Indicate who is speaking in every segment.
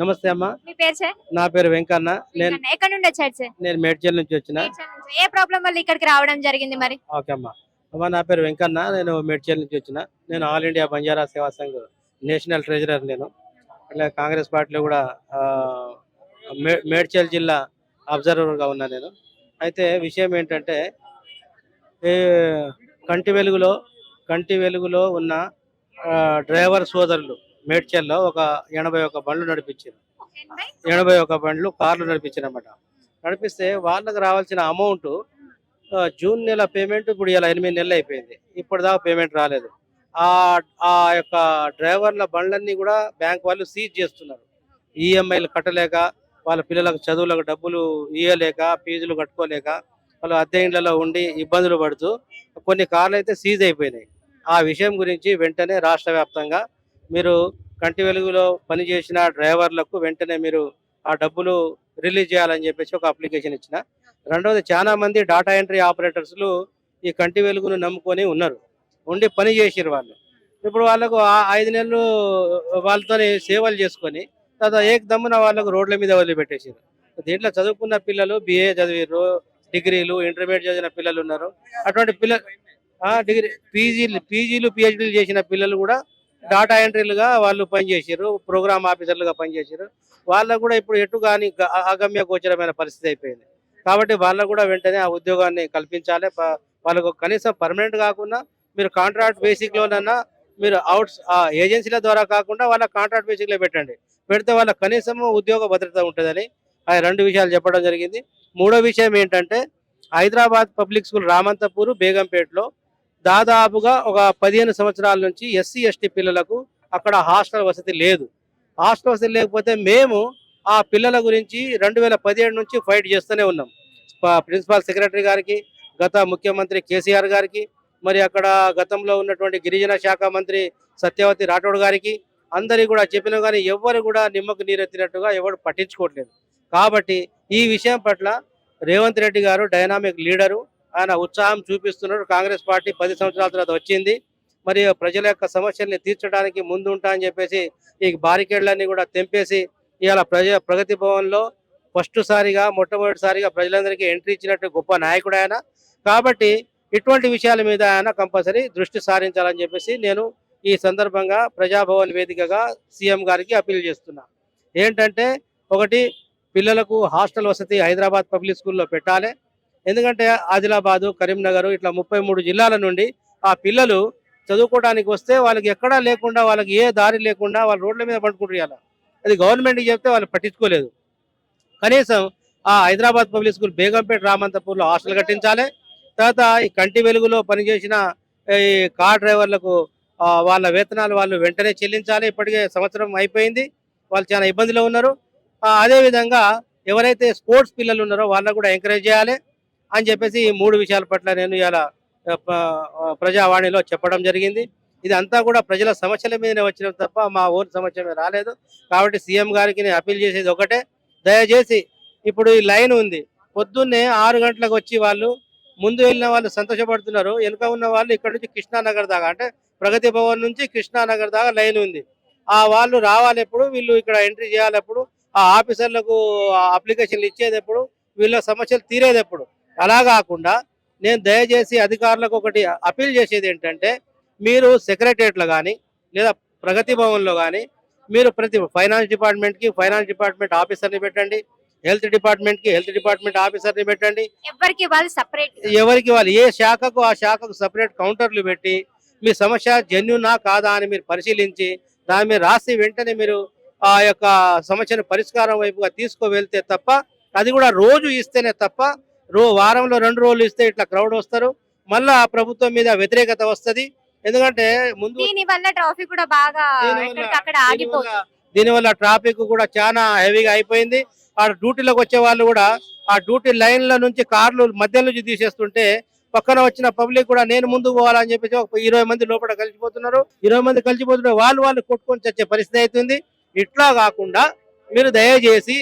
Speaker 1: నమస్తే అమ్మా.
Speaker 2: మీ పేరు సార్?
Speaker 1: నా పేరు వెంకన్న. నేను.
Speaker 2: ఎక్కడ నుండి వచ్చారు సార్?
Speaker 1: నేను మేడ్చల్ నుంచి వచ్చిన.
Speaker 2: ఏ ప్రాబ్లం వల్ల ఇక్కడికి రావడం జరిగింది మరి?
Speaker 1: ఓకే అమ్మా. అమ్మా నా పేరు వెంకన్న. నేను మేడ్చల్ నుంచి వచ్చిన. నేను ఆల్ ఇండియా బంజారా సేవా సంఘ్ నేషనల్ ట్రెజరర్ నేను. అట్లా కాంగ్రెస్ పార్టీలో కూడా మేడ్చల్ జిల్లా అబ్జర్వర్గా ఉన్నా నేను. అయితే విషయం ఏంటంటే కంటి వెలుగులో కంటి వెలుగులో ఉన్న డ్రైవర్ సోదరులు. మేడ్చల్లో ఒక ఎనభై ఒక బండ్లు నడిపించారు. ఎనభై? ఒక బండ్లు కార్లు నడిపించారన్నమాట. నడిపిస్తే వాళ్ళకి రావాల్సిన అమౌంట్ జూన్ నెల పేమెంట్ ఇప్పుడు ఇలా ఎనిమిది నెలలు అయిపోయింది. ఇప్పుడు దాకా పేమెంట్ రాలేదు. ఆ ఆ యొక్క డ్రైవర్ల బండ్లన్నీ కూడా బ్యాంక్ వాళ్ళు సీజ్ చేస్తున్నారు. ఈఎంఐలు కట్టలేక వాళ్ళ పిల్లలకు చదువులకు డబ్బులు ఇవ్వలేక ఫీజులు కట్టుకోలేక వాళ్ళు అద్దె ఇండ్లలో ఉండి ఇబ్బందులు పడుతూ కొన్ని కార్లు అయితే సీజ్ అయిపోయినాయి. ఆ విషయం గురించి వెంటనే రాష్ట్ర వ్యాప్తంగా మీరు కంటి వెలుగులో పనిచేసిన డ్రైవర్లకు వెంటనే మీరు ఆ డబ్బులు రిలీజ్ చేయాలని చెప్పేసి ఒక అప్లికేషన్ ఇచ్చిన. రెండవది చాలా మంది డాటా ఎంట్రీ ఆపరేటర్స్లు ఈ కంటి వెలుగును నమ్ముకొని ఉన్నారు. ఉండి పని చేసిరు వాళ్ళు. ఇప్పుడు వాళ్ళకు ఐదు నెలలు వాళ్ళతోనే సేవలు చేసుకొని తర్వాత ఏక దమ్మున వాళ్ళకు రోడ్ల మీద వదిలిపెట్టేసారు దీంట్లో చదువుకున్న పిల్లలు బిఏ చదివారు డిగ్రీలు ఇంటర్మీడియట్ చదివిన పిల్లలు ఉన్నారు. అటువంటి పిల్లలు డిగ్రీ పీజీలు పీజీలు పిహెచ్డీలు చేసిన పిల్లలు కూడా డాటా ఎంట్రీలుగా వాళ్ళు పనిచేసారు ప్రోగ్రామ్ ఆఫీసర్లుగా పనిచేసారు వాళ్ళకు కూడా ఇప్పుడు ఎటు కానీ గ- అగమ్య గోచరమైన పరిస్థితి అయిపోయింది. కాబట్టి వాళ్ళకు కూడా వెంటనే ఆ ఉద్యోగాన్ని కల్పించాలి. వాళ్ళకు కనీసం పర్మనెంట్ కాకుండా మీరు కాంట్రాక్ట్ బేసిక్లోనన్నా మీరు అవుట్స్ ఆ ఏజెన్సీల ద్వారా కాకుండా వాళ్ళ కాంట్రాక్ట్ బేసిక్లో పెట్టండి. పెడితే వాళ్ళ కనీసం ఉద్యోగ భద్రత ఉంటుందని ఆ రెండు విషయాలు చెప్పడం జరిగింది. మూడో విషయం ఏంటంటే హైదరాబాద్ పబ్లిక్ స్కూల్ రామంతపూర్ బేగంపేటలో దాదాపుగా ఒక పదిహేను సంవత్సరాల నుంచి ఎస్సీ ఎస్టీ పిల్లలకు అక్కడ హాస్టల్ వసతి లేదు. హాస్టల్ వసతి లేకపోతే మేము ఆ పిల్లల గురించి రెండు వేల పదిహేడు నుంచి ఫైట్ చేస్తూనే ఉన్నాం. ప్రిన్సిపాల్ సెక్రటరీ గారికి గత ముఖ్యమంత్రి కేసీఆర్ గారికి మరి అక్కడ గతంలో ఉన్నటువంటి గిరిజన శాఖ మంత్రి సత్యవతి రాఠోడ్ గారికి అందరికీ కూడా చెప్పినా కానీ ఎవరు కూడా నిమ్మకు నీరెత్తినట్టుగా ఎవరు పట్టించుకోవట్లేదు. కాబట్టి ఈ విషయం పట్ల రేవంత్ రెడ్డి గారు డైనామిక్ లీడరు. ఆయన ఉత్సాహం చూపిస్తున్నాడు. కాంగ్రెస్ పార్టీ పది సంవత్సరాల తర్వాత వచ్చింది. మరి ప్రజల యొక్క సమస్యల్ని తీర్చడానికి ముందుంటా అని చెప్పేసి ఈ బారికేడ్లన్నీ కూడా తెంపేసి ఇవాళ ప్రజ ప్రగతి భవన్లో ఫస్ట్ సారిగా మొట్టమొదటిసారిగా ప్రజలందరికీ ఎంట్రీ ఇచ్చినట్టు గొప్ప నాయకుడు ఆయన. కాబట్టి ఇటువంటి విషయాల మీద ఆయన కంపల్సరీ దృష్టి సారించాలని చెప్పేసి నేను ఈ సందర్భంగా ప్రజాభవన్ వేదికగా సీఎం గారికి అప్పీల్ చేస్తున్నా. ఏంటంటే ఒకటి పిల్లలకు హాస్టల్ వసతి హైదరాబాద్ పబ్లిక్ స్కూల్లో పెట్టాలి. ఎందుకంటే ఆదిలాబాదు కరీంనగర్ ఇట్లా ముప్పై మూడు జిల్లాల నుండి ఆ పిల్లలు చదువుకోవడానికి వస్తే వాళ్ళకి ఎక్కడా లేకుండా వాళ్ళకి ఏ దారి లేకుండా వాళ్ళ రోడ్ల మీద పడుకుంటారు అది గవర్నమెంట్కి చెప్తే వాళ్ళు పట్టించుకోలేదు. కనీసం ఆ హైదరాబాద్ పబ్లిక్ స్కూల్ బేగంపేట రామంతపూర్లో హాస్టల్ కట్టించాలి. తర్వాత ఈ కంటి వెలుగులో పనిచేసిన ఈ కార్ డ్రైవర్లకు వాళ్ళ వేతనాలు వాళ్ళు వెంటనే చెల్లించాలి. ఇప్పటికే సంవత్సరం అయిపోయింది. వాళ్ళు చాలా ఇబ్బందిలో ఉన్నారు. అదేవిధంగా అదే విధంగా ఎవరైతే స్పోర్ట్స్ పిల్లలు ఉన్నారో వాళ్ళకు కూడా ఎంకరేజ్ చేయాలి. అని చెప్పేసి ఈ మూడు విషయాల పట్ల నేను ఇలా ప్రజావాణిలో చెప్పడం జరిగింది. ఇది అంతా కూడా ప్రజల సమస్యల మీదనే వచ్చిన తప్ప మా ఓన్ సమస్య రాలేదు. కాబట్టి సీఎం గారికి నేను అప్పీల్ చేసేది ఒకటే. దయచేసి ఇప్పుడు ఈ లైన్ ఉంది. పొద్దున్నే ఆరు గంటలకు వచ్చి వాళ్ళు ముందు వెళ్ళిన వాళ్ళు సంతోషపడుతున్నారు. వెనుక ఉన్న వాళ్ళు ఇక్కడ నుంచి కృష్ణానగర్ దాకా అంటే ప్రగతి భవన్ నుంచి కృష్ణానగర్ దాకా లైన్ ఉంది. ఆ వాళ్ళు రావాలెప్పుడు వీళ్ళు ఇక్కడ ఎంట్రీ చేయాలప్పుడు ఆ ఆఫీసర్లకు అప్లికేషన్లు ఇచ్చేదెప్పుడు వీళ్ళ సమస్యలు తీరేదెప్పుడు అలా కాకుండా నేను దయచేసి అధికారులకు ఒకటి అప్పీల్ చేసేది ఏంటంటే మీరు సెక్రటరియట్లో కానీ లేదా ప్రగతి భవన్లో కానీ మీరు ప్రతి ఫైనాన్స్ డిపార్ట్మెంట్కి ఫైనాన్స్ డిపార్ట్మెంట్ ఆఫీసర్ని పెట్టండి హెల్త్ డిపార్ట్మెంట్కి హెల్త్ డిపార్ట్మెంట్ ఆఫీసర్ని పెట్టండి.
Speaker 2: ఎవరికి వాళ్ళు సపరేట్
Speaker 1: ఎవరికి వాళ్ళు ఏ శాఖకు ఆ శాఖకు సపరేట్ కౌంటర్లు పెట్టి మీ సమస్య జెన్యునా కాదా అని మీరు పరిశీలించి దాని మీద రాసి వెంటనే మీరు ఆ యొక్క సమస్యను పరిష్కారం వైపుగా తీసుకువెళ్తే తప్ప అది కూడా రోజు ఇస్తేనే తప్ప రో వారంలో రెండు రోజులు ఇస్తే ఇట్లా క్రౌడ్ వస్తారు. మళ్ళా ఆ ప్రభుత్వం మీద వ్యతిరేకత వస్తది. ఎందుకంటే ముందు
Speaker 2: దీని వల్ల ట్రాఫిక్ కూడా బాగా
Speaker 1: దీనివల్ల- దీనివల్ల- దీనివల్ల ట్రాఫిక్ కూడా చాలా హెవీగా అయిపోయింది. ఆ డ్యూటీలోకి వచ్చే వాళ్ళు కూడా ఆ డ్యూటీ లైన్ల నుంచి కార్లు మధ్య నుంచి తీసేస్తుంటే పక్కన వచ్చిన పబ్లిక్ కూడా నేను ముందుకు పోవాలని చెప్పేసి ఒక ఇరవై మంది లోపల కలిసిపోతున్నారు. ఇరవై మంది కలిసిపోతున్నారు వాళ్ళు వాళ్ళు కొట్టుకొని చచ్చే పరిస్థితి అవుతుంది ఇట్లా కాకుండా మీరు దయచేసి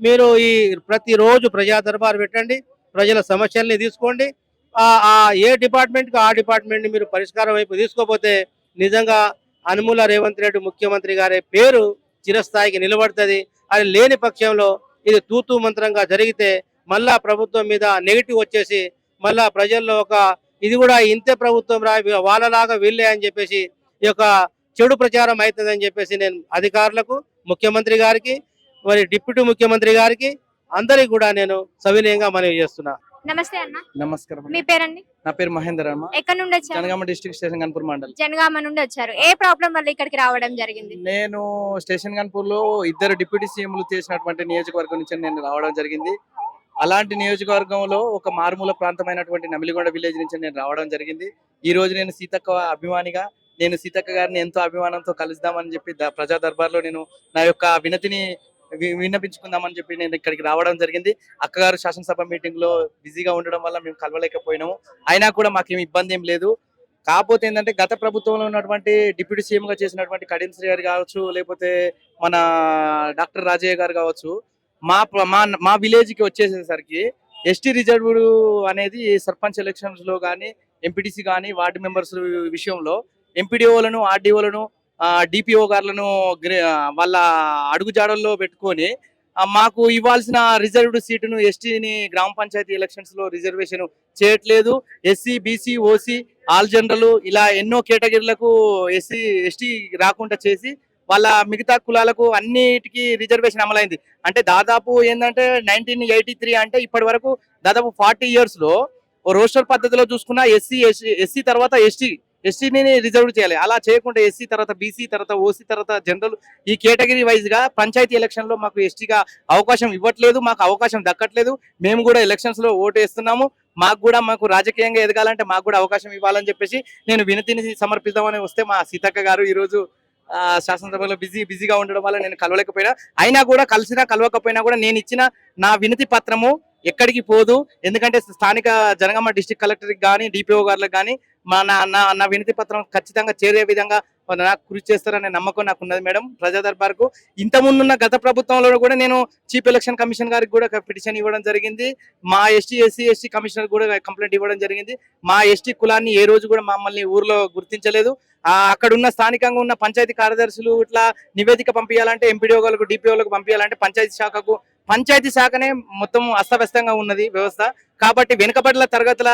Speaker 1: మీరు ఈ ప్రతిరోజు ప్రజా దర్బారు పెట్టండి. ప్రజల సమస్యల్ని తీసుకోండి. ఆ ఏ డిపార్ట్మెంట్కి ఆ డిపార్ట్మెంట్ని మీరు పరిష్కారం వైపు తీసుకోపోతే నిజంగా అనుమూల రేవంత్ రెడ్డి ముఖ్యమంత్రి గారి పేరు చిరస్థాయికి నిలబడుతుంది. అది లేని పక్షంలో ఇది తూతూ మంత్రంగా జరిగితే మళ్ళా ప్రభుత్వం మీద నెగిటివ్ వచ్చేసి మళ్ళా ప్రజల్లో ఒక ఇది కూడా ఇంతే ప్రభుత్వం రా వాళ్ళలాగా వీళ్ళే అని చెప్పేసి ఈ యొక్క చెడు ప్రచారం అవుతుందని చెప్పేసి నేను అధికారులకు ముఖ్యమంత్రి గారికి మరి డిప్యూటీ ముఖ్యమంత్రి గారికి అందరికి కూడా నేను సవినయంగా మనవి చేస్తున్నా.
Speaker 3: నమస్తే అన్న.
Speaker 4: నమస్కారం
Speaker 3: మీ పేరండి
Speaker 4: నా పేరు మహేందర్ అమ్మ
Speaker 3: ఎక్కడ నుండి వచ్చారు?
Speaker 4: Jangaon district station Ghanpur mandal.
Speaker 3: Janagama నుండి వచ్చారు. ఏ ప్రాబ్లం వల్ల ఇక్కడికి రావడం జరిగింది?
Speaker 4: నేను స్టేషన్ కన్పూర్లో ఇద్దరు డిప్యూటీ సీఎంలు చేసినటువంటి నియోజకవర్గం నుంచి నేను రావడం జరిగింది. అలాంటి నియోజకవర్గంలో ఒక మారుమూల ప్రాంతమైనటువంటి నమిలిగొండ విలేజ్ నుంచి నేను రావడం జరిగింది. ఈ రోజు నేను సీతక్క అభిమానిగా నేను సీతక్క గారిని ఎంతో అభిమానంతో కలుద్దామని చెప్పి ప్రజా దర్బార్లో నేను నా యొక్క వినతిని విన్నపించుకుందామని చెప్పి నేను ఇక్కడికి రావడం జరిగింది. అక్కగారు శాసనసభ మీటింగ్లో బిజీగా ఉండడం వల్ల మేము కలవలేకపోయినాము. అయినా కూడా మాకేమి ఇబ్బంది ఏం లేదు. కాకపోతే ఏంటంటే గత ప్రభుత్వంలో ఉన్నటువంటి డిప్యూటీ సీఎం గా చేసినటువంటి కడియం శ్రీ గారు కావచ్చు లేకపోతే మన డాక్టర్ రాజయ్య గారు కావచ్చు మా మా మా విలేజ్కి వచ్చేసేసరికి ఎస్టీ రిజర్వ్డ్ అనేది సర్పంచ్ ఎలక్షన్స్లో కానీ ఎంపీటీసీ కానీ వార్డు మెంబర్స్ విషయంలో ఎంపీడీఓలను ఆర్డీఓలను డిపిఓ గారులను గ్రే- వాళ్ళ అడుగుజాడల్లో పెట్టుకొని మాకు ఇవ్వాల్సిన రిజర్వ్డ్ సీటును ఎస్టీని గ్రామ పంచాయతీ ఎలక్షన్స్లో రిజర్వేషన్ చేయట్లేదు. SC BC OC all general ఇలా ఎన్నో కేటగిరీలకు ఎస్సీ ఎస్టీ రాకుండా చేసి వాళ్ళ మిగతా కులాలకు అన్నిటికీ రిజర్వేషన్ అమలైంది. అంటే దాదాపు ఏంటంటే నైన్టీన్ ఎయిటీ త్రీ అంటే ఇప్పటి వరకు దాదాపు ఫార్టీ ఇయర్స్లో రోస్టర్ పద్ధతిలో చూసుకున్న ఎస్సీ ఎస్సీ ఎస్సీ తర్వాత ఎస్టీ ఎస్టీని రిజర్వ్ చేయాలి. అలా చేయకుండా ఎస్సీ తర్వాత బీసీ తర్వాత ఓసీ తర్వాత జనరల్ ఈ కేటగిరీ వైజ్గా పంచాయతీ ఎలక్షన్లో మాకు ఎస్టీగా అవకాశం ఇవ్వట్లేదు మాకు అవకాశం దక్కట్లేదు. మేము కూడా ఎలక్షన్స్లో ఓటు వేస్తున్నాము. మాకు కూడా మాకు రాజకీయంగా ఎదగాలంటే మాకు కూడా అవకాశం ఇవ్వాలని చెప్పేసి నేను వినతిని సమర్పిద్దామని వస్తే మా సీతక్క గారు ఈరోజు శాసనసభలో బిజీ బిజీగా ఉండడం వల్ల నేను కలవలేకపోయినా. అయినా కూడా కలిసినా కలవకపోయినా కూడా నేను ఇచ్చిన నా వినతి పత్రము ఎక్కడికి పోదు. ఎందుకంటే స్థానిక జనగామ డిస్టిక్ కలెక్టర్కి కానీ డిపిఓ గారులకు కానీ మా నా నా వినతి పత్రం ఖచ్చితంగా చేరే విధంగా నాకు కృషి చేస్తారనే నమ్మకం నాకు ఉన్నది మేడం. ప్రజా దర్బార్కు ఇంతకుముందున్న గత ప్రభుత్వంలో కూడా నేను చీఫ్ ఎలక్షన్ కమిషన్ గారికి కూడా పిటిషన్ ఇవ్వడం జరిగింది. మా ఎస్టీ ఎస్సీ ఎస్టీ కమిషనర్ కూడా కంప్లైంట్ ఇవ్వడం జరిగింది. మా ఎస్టీ కులాన్ని ఏ రోజు కూడా మమ్మల్ని ఊర్లో గుర్తించలేదు. అక్కడ ఉన్న స్థానికంగా ఉన్న పంచాయతీ కార్యదర్శులు ఇట్లా నివేదిక పంపించాలంటే ఎంపీడీఓలకు డిపిఓలకు పంపించాలంటే పంచాయతీ శాఖకు పంచాయతీ శాఖనే మొత్తం అస్తవ్యస్తంగా ఉన్నది వ్యవస్థ. కాబట్టి వెనుకబడిన తరగతుల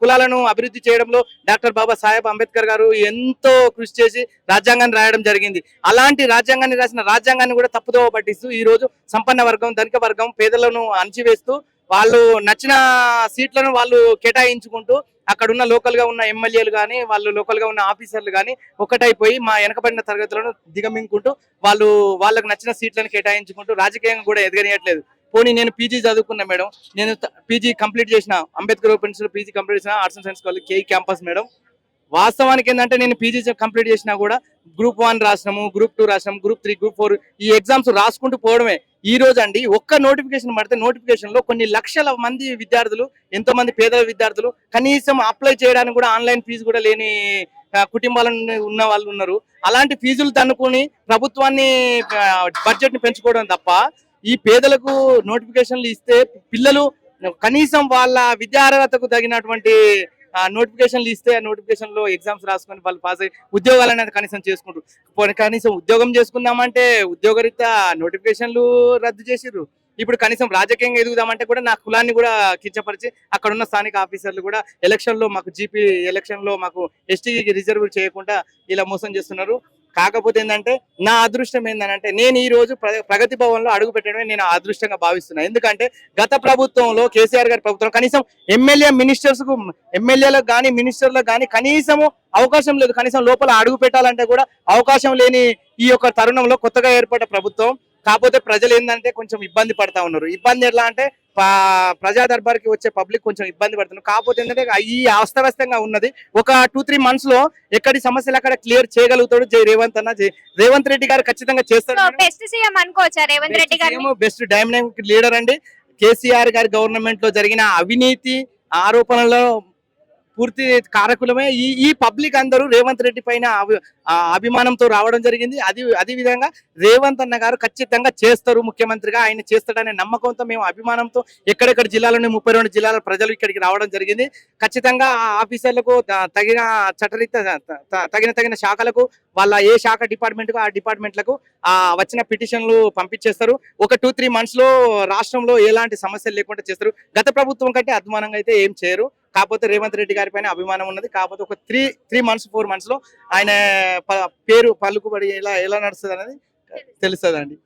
Speaker 4: కులాలను అభివృద్ధి చేయడంలో డాక్టర్ బాబా సాహెబ్ అంబేద్కర్ గారు ఎంతో కృషి చేసి రాజ్యాంగాన్ని రాయడం జరిగింది. అలాంటి రాజ్యాంగాన్ని రాసిన రాజ్యాంగాన్ని కూడా తప్పుదోవ పట్టిస్తూ ఈ రోజు సంపన్న వర్గం ధనిక వర్గం పేదలను అణచివేస్తూ వాళ్ళు నచ్చిన సీట్లను వాళ్ళు కేటాయించుకుంటూ అక్కడ ఉన్న లోకల్గా ఉన్న ఎమ్మెల్యేలు కానీ వాళ్ళు లోకల్గా ఉన్న ఆఫీసర్లు కానీ ఒకటైపోయి మా వెనకబడిన తరగతులను దిగమింగుకుంటూ వాళ్ళు వాళ్ళకు నచ్చిన సీట్లను కేటాయించుకుంటూ రాజకీయంగా కూడా ఎదగనియట్లేదు. పోనీ నేను పీజీ చదువుకున్నా మేడం నేను పీజీ కంప్లీట్ చేసిన అంబేద్కర్ ఓపెన్స్ పీజీ కంప్లీట్ చేసిన arts and science college K E campus madam. వాస్తవానికి ఏంటంటే నేను పీజీ కంప్లీట్ చేసినా కూడా గ్రూప్ వన్ రాసినాము గ్రూప్ టూ రాసినాము గ్రూప్ త్రీ గ్రూప్ ఫోర్ ఈ ఎగ్జామ్స్ రాసుకుంటూ పోవడమే. ఈ రోజు అండి ఒక్క నోటిఫికేషన్ పడితే నోటిఫికేషన్లో కొన్ని లక్షల మంది విద్యార్థులు ఎంతో మంది పేద విద్యార్థులు కనీసం అప్లై చేయడానికి కూడా ఆన్లైన్ ఫీజు కూడా లేని కుటుంబాల ఉన్న వాళ్ళు ఉన్నారు. అలాంటి ఫీజులు తన్నుకుని ప్రభుత్వాన్ని బడ్జెట్ని పెంచుకోవడం తప్ప ఈ పేదలకు నోటిఫికేషన్లు ఇస్తే పిల్లలు కనీసం వాళ్ళ విద్యార్హతకు తగినటువంటి నోటిఫికేషన్లు ఇస్తే ఆ ఎగ్జామ్స్ రాసుకొని వాళ్ళు పాస్ అయ్యి ఉద్యోగాలు అనేది కనీసం చేసుకుంటారు. కనీసం ఉద్యోగం చేసుకుందామంటే ఉద్యోగరీత్యా నోటిఫికేషన్లు రద్దు చేసిర్రు. ఇప్పుడు కనీసం రాజకీయంగా ఎదుగుదామంటే కూడా నా కులాన్ని కూడా కించపరిచి అక్కడ ఉన్న స్థానిక ఆఫీసర్లు కూడా ఎలక్షన్లో మాకు జీపీ ఎలక్షన్లో మాకు ఎస్టీ రిజర్వ్ చేయకుండా ఇలా మోసం చేస్తున్నారు. కాకపోతే ఏంటంటే నా అదృష్టం ఏంటంటే నేను ఈ రోజు ప్ర- ప్రగతి భవన్లో అడుగు పెట్టడమే నేను అదృష్టంగా భావిస్తున్నాను ఎందుకంటే గత ప్రభుత్వంలో కేసీఆర్ గారి ప్రభుత్వం కనీసం ఎమ్మెల్యే మినిస్టర్స్కు ఎమ్మెల్యేలకు కానీ మినిస్టర్లకు కానీ కనీసము అవకాశం లేదు. కనీసం లోపల అడుగు పెట్టాలంటే కూడా అవకాశం లేని ఈ యొక్క తరుణంలో కొత్తగా ఏర్పడ్డ ప్రభుత్వం. కాకపోతే ప్రజలు ఏంటంటే కొంచెం ఇబ్బంది పడతా ఉన్నారు. ఇబ్బంది ఎట్లా అంటే ప్రజా దర్బార్కి వచ్చే పబ్లిక్ కొంచెం ఇబ్బంది పడుతున్నారు. కాకపోతే ఏంటంటే ఈ అస్తవ్యస్తంగా ఉన్నది. ఒక టూ త్రీ మంత్స్లో ఎక్కడి సమస్యలు అక్కడ క్లియర్ చేయగలుగుతాడు జై రేవంత్ అన్న. రేవంత్ రెడ్డి గారు ఖచ్చితంగా
Speaker 3: సో
Speaker 4: చేస్తారు
Speaker 3: బెస్ట్ సీఎం అనుకోవచ్చా రేవంత్ రెడ్డి గారిని?
Speaker 4: బెస్ట్ డైనమిక్ లీడర్ అండి. కేసీఆర్ గారి గవర్నమెంట్లో జరిగిన అవినీతి ఆరోపణలో పూర్తి కారకులమే. ఈ ఈ పబ్లిక్ అందరూ రేవంత్ రెడ్డి పైన ఆ అభిమానంతో రావడం జరిగింది. అది అదే విధంగా రేవంత్ అన్న గారు ఖచ్చితంగా చేస్తారు ముఖ్యమంత్రిగా. ఆయన చేస్తాడనే నమ్మకంతో మేము అభిమానంతో ఎక్కడెక్కడ జిల్లాలోని ముప్పై రెండు జిల్లాల ప్రజలు ఇక్కడికి రావడం జరిగింది. ఖచ్చితంగా ఆ ఆఫీసర్లకు తగిన చట్టరీత త- తగిన తగిన శాఖలకు వాళ్ళ ఏ శాఖ డిపార్ట్మెంట్ ఆ డిపార్ట్మెంట్లకు ఆ వచ్చిన పిటిషన్లు పంపించేస్తారు. ఒక టూ త్రీ మంత్స్లో రాష్ట్రంలో ఎలాంటి సమస్యలు లేకుండా చేస్తారు. గత ప్రభుత్వం కంటే అభిమానంగా అయితే ఏం చేయరు. కాకపోతే రేవంత్ రెడ్డి గారి పైన అభిమానం ఉన్నది. కాకపోతే ఒక త్రీ త్రీ మంత్స్ ఫోర్ మంత్స్లో ఆయన పేరు పలుకుబడి ఎలా ఎలా నడుస్తుంది అనేది తెలుస్తుంది